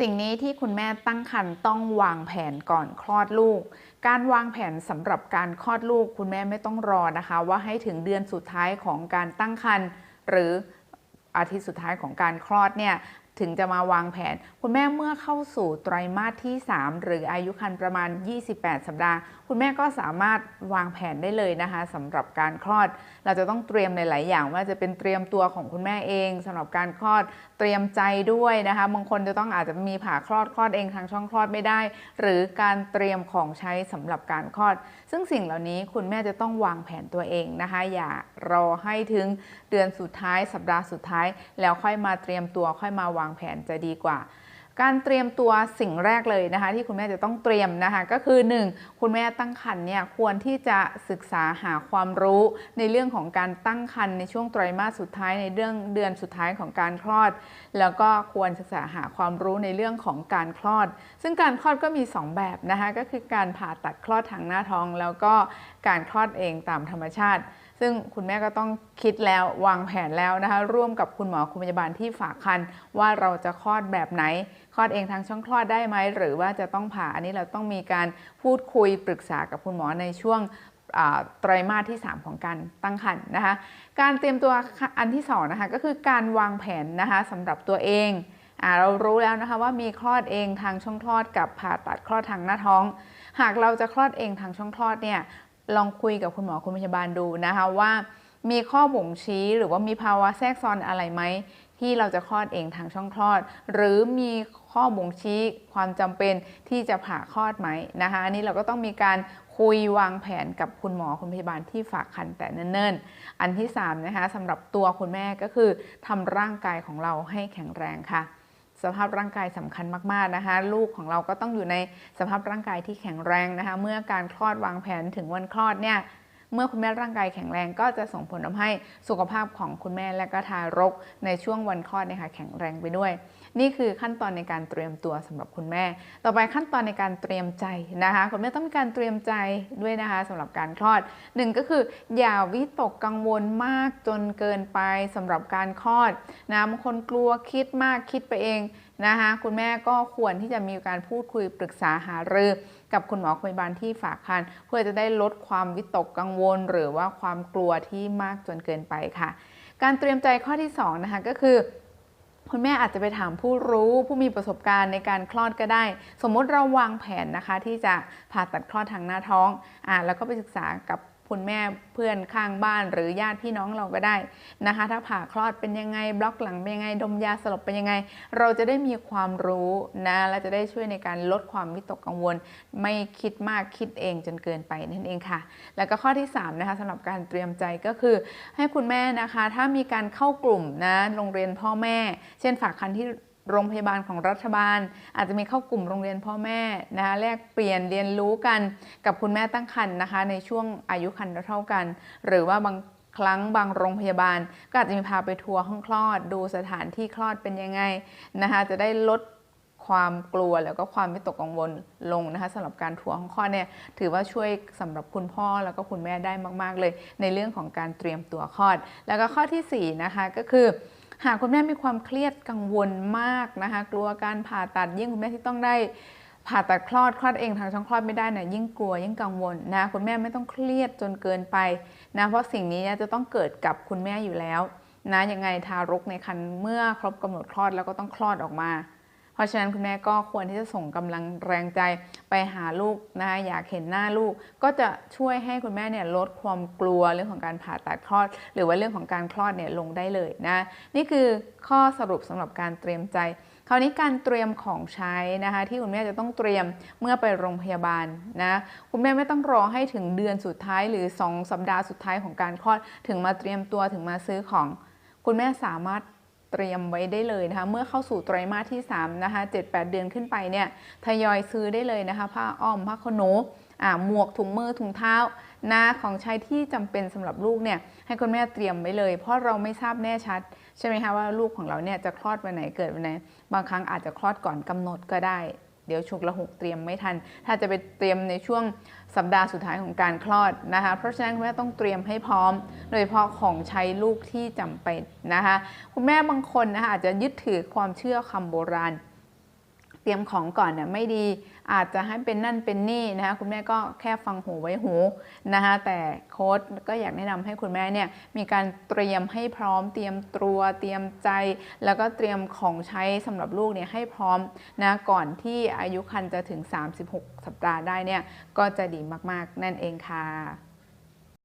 สิ่งนี้ที่คุณแม่ตั้งครรภ์ต้องวางแผนก่อนคลอดลูก การวางแผนสำหรับการคลอดลูก คุณแม่ไม่ต้องรอนะคะ ว่าให้ถึงเดือนสุดท้ายของการตั้งครรภ์หรืออาทิตย์สุดท้ายของการคลอดเนี่ย ถึงจะมาวางแผน คุณแม่เมื่อเข้าสู่ไตรมาสที่ 3 หรืออายุครรภ์ประมาณ 28 สัปดาห์ คุณแม่ก็สามารถวางแผนได้เลยนะคะสำหรับการคลอด เราจะต้องเตรียมหลาย ๆ อย่างว่าจะเป็นเตรียมตัวของคุณแม่เองสำหรับการคลอดเตรียมใจด้วยนะคะบางคนจะต้องอาจจะมีผ่าคลอดคลอดเองทางช่องคลอดไม่ได้ หรือการเตรียมของใช้สำหรับการคลอด ซึ่งสิ่งเหล่านี้คุณแม่จะต้องวางแผนตัวเองนะคะอย่ารอให้ถึงเดือนสุดท้ายสัปดาห์สุดท้าย แล้วค่อยมาเตรียมตัวค่อยมาวางแผนจะดีกว่า การเตรียมตัวสิ่งแรกเลยนะคะ ที่คุณแม่จะต้องเตรียมนะคะ ก็คือ 1. คุณแม่ตั้งครรภ์เนี่ยควรที่จะศึกษาหาความรู้ในเรื่องของการตั้งครรภ์ในช่วงไตรมาสสุดท้ายในเรื่องเดือนสุดท้ายของการคลอด แล้วก็ควรศึกษาหาความรู้ในเรื่องของการคลอด ซึ่งการคลอดก็มี 2 แบบนะคะก็คือการผ่าตัดคลอดทางหน้าท้อง แล้วก็การคลอดเองตามธรรมชาติ ซึ่งคุณแม่ก็ต้องคิดแล้ววางแผนแล้วนะคะ ร่วมกับคุณหมอคุณพยาบาลที่ฝากคันว่าเราจะคลอดแบบไหน คลอดเองทางช่องคลอดได้ไหม หรือว่าจะต้องผ่าอันนี้เราต้องมีการพูดคุยปรึกษากับคุณหมอในช่วงไตรมาสที่ 3 ของการตั้งครรภ์นะคะ การเตรียมตัวอันที่สองนะคะก็คือการวางแผนนะคะสำหรับตัวเองอเรารู้แล้วนะคะว่ามีคลอดเองทางช่องคลอดกับผ่าตัดคลอดทางหน้าท้อง หากเราจะคลอดเองทางช่องคลอดเนี่ย ลองคุยกับคุณหมอคุณพยาบาลดูนะคะว่ามีข้อบ่งชี้หรือว่ามีภาวะแทรกซ้อนอะไรไหมที่เราจะคลอดเองทางช่องคลอด หรือมีข้อบ่งชี้ความจำเป็นที่จะผ่าคลอดไหมนะคะอันนี้เราก็ต้องมีการคุยวางแผนกับคุณหมอคุณพยาบาลที่ฝากคันแต่เนิ่นๆ อันที่3นะคะสำหรับตัวคุณแม่ก็คือทำร่างกายของเราให้แข็งแรงค่ะ สภาพร่างกายสำคัญมาก ๆ นะคะ ลูกของเราก็ต้องอยู่ในสภาพร่างกายที่แข็งแรงนะคะ เมื่อการคลอดวางแผนถึงวันคลอดเนี่ย เมื่อคุณแม่ร่างกายแข็งแรงก็จะส่งผลทำให้สุขภาพของคุณแม่และก็ทารกในช่วงวันคลอดเนี่ยค่ะแข็งแรงไปด้วย นี่คือขั้นตอนในการเตรียมตัวสำหรับคุณแม่ ต่อไปขั้นตอนในการเตรียมใจนะคะคุณแม่ต้องมีการเตรียมใจด้วยนะคะสำหรับการคลอดหนึ่งก็คือ อย่าวิตกกังวลมากจนเกินไปสำหรับการคลอดนะบางคนกลัวคิดมากคิดไปเอง นะคะคุณแม่ก็ควรที่จะมีการพูดคุยปรึกษาหารือกับคุณหมอพยาบาลที่ฝากคันเพื่อจะได้ลดความวิตกกังวล หรือว่าความกลัวที่มากจนเกินไปค่ะ การเตรียมใจข้อที่2นะคะก็คือคุณแม่อาจจะไปถามผู้รู้ผู้มีประสบการณ์ในการคลอดก็ได้ สมมติเราวางแผนนะคะที่จะผ่าตัดคลอดทางหน้าท้องอ่าแล้วก็ไปศึกษากับ คุณแม่เพื่อนข้างบ้านหรือญาติพี่น้องเราก็ได้นะคะ ถ้าผ่าคลอดเป็นยังไง บล็อกหลังเป็นยังไง ดมยาสลบเป็นยังไง เราจะได้มีความรู้นะและจะได้ช่วยในการลดความวิตกกังวล ไม่คิดมากคิดเองจนเกินไปนั่นเองค่ะ แล้วก็ข้อที่3นะคะสำหรับการเตรียมใจก็คือ ให้คุณแม่นะคะ ถ้ามีการเข้ากลุ่มนะโรงเรียนพ่อแม่ เช่นฝากคันที่ โรงพยาบาลของรัฐบาล อาจจะมีเข้ากลุ่มโรงเรียนพ่อแม่นะคะแลกเปลี่ยนเรียนรู้กันกับคุณแม่ตั้งครรภ์นะคะ ในช่วงอายุครรภ์เท่ากัน หรือว่าบางครั้งบางโรงพยาบาล ก็อาจจะมีพาไปทัวร์ห้องคลอด ดูสถานที่คลอดเป็นยังไงนะคะจะได้ลดความกลัวแล้วก็ความวิตกกังวลลงนะคะสำหรับการทัวร์ห้องคลอดเนี่ยถือว่าช่วยสำหรับคุณพ่อแล้วก็คุณแม่ได้มาก ๆ เลย ในเรื่องของการเตรียมตัวคลอด แล้วก็ข้อทีสี่4นะคะก็คือ หากคุณแม่มีความเครียดกังวลมากนะคะ กลัวการผ่าตัดยิ่งคุณแม่ที่ต้องได้ผ่าตัดคลอดคลอดเองทางช่องคลอดไม่ได้นะ่ยยิ่งกลัวยิ่งกังวลนะคุณแม่ไม่ต้องเครียดจนเกินไปนะเพราะสิ่งนี้จะต้องเกิดกับคุณแม่อยู่แล้วนะยังไงทารกในครรภ์เมื่อครบกำหนดคลอดแล้วก็ต้องคลอดออกมา ราะฉะนั้นคุณแม่ก็ควรที่จะส่งกำลังแรงใจไปหาลูกนะคะอยากเห็นหน้าลูก ก็จะช่วยให้คุณแม่เนี่ยลดความกลัวเรื่องของการผ่าตัดคลอด หรือว่าเรื่องของการคลอดเนี่ยลงได้เลยนะนี่คือข้อสรุปสำหรับการเตรียมใจคราวนี้การเตรียมของใช้นะคะที่คุณแม่จะต้องเตรียมเมื่อไปโรงพยาบาลนะคุณแม่ไม่ต้องรอให้ถึงเดือนสุดท้ายหรือ 2 สัปดาห์สุดท้ายของการคลอดถึงมาเตรียมตัวถึงมาซื้อของ คุณแม่สามารถ เตรียมไว้ได้เลยนะคะ เมื่อเข้าสู่ไตรมาสที่3นะคะ7-8 เดือนขึ้นไปเนี่ยทยอยซื้อได้เลยนะคะ ผ้าอ้อมผ้าขนหนูอ่าหมวกถุงมือถุงเท้านะของใช้ที่จำเป็นสำหรับลูกเนี่ยให้คุณแม่เตรียมไว้เลย เพราะเราไม่ทราบแน่ชัด ใช่ไหมคะว่าลูกของเราเนี่ยจะคลอดวันไหนเกิดวันไหน บางครั้งอาจจะคลอดก่อนกำหนดก็ได้ เดี๋ยวฉุกละหกเตรียมไม่ทัน ถ้าจะไปเตรียมในช่วงสัปดาห์สุดท้ายของการคลอดนะคะ เพราะฉะนั้นคุณแม่ต้องเตรียมให้พร้อม โดยเฉพาะของใช้ลูกที่จำเป็นนะคะ คุณแม่บางคนนะคะอาจจะยึดถือความเชื่อคำโบราณ เตรียมของก่อนเนี่ยไม่ดี อาจจะให้เป็นนั่นเป็นนี่นะคะคุณแม่ก็แค่ฟังหูไว้หูนะคะแต่โค้ดก็อยากแนะนำให้คุณแม่เนี่ยมีการเตรียมให้พร้อม เตรียมตัวเตรียมใจ แล้วก็เตรียมของใช้สำหรับลูกเนี่ยให้พร้อมนะก่อนที่อายุครรภ์จะถึง 36 สัปดาห์ได้เนี่ยก็จะดีมากๆนั่นเองค่ะ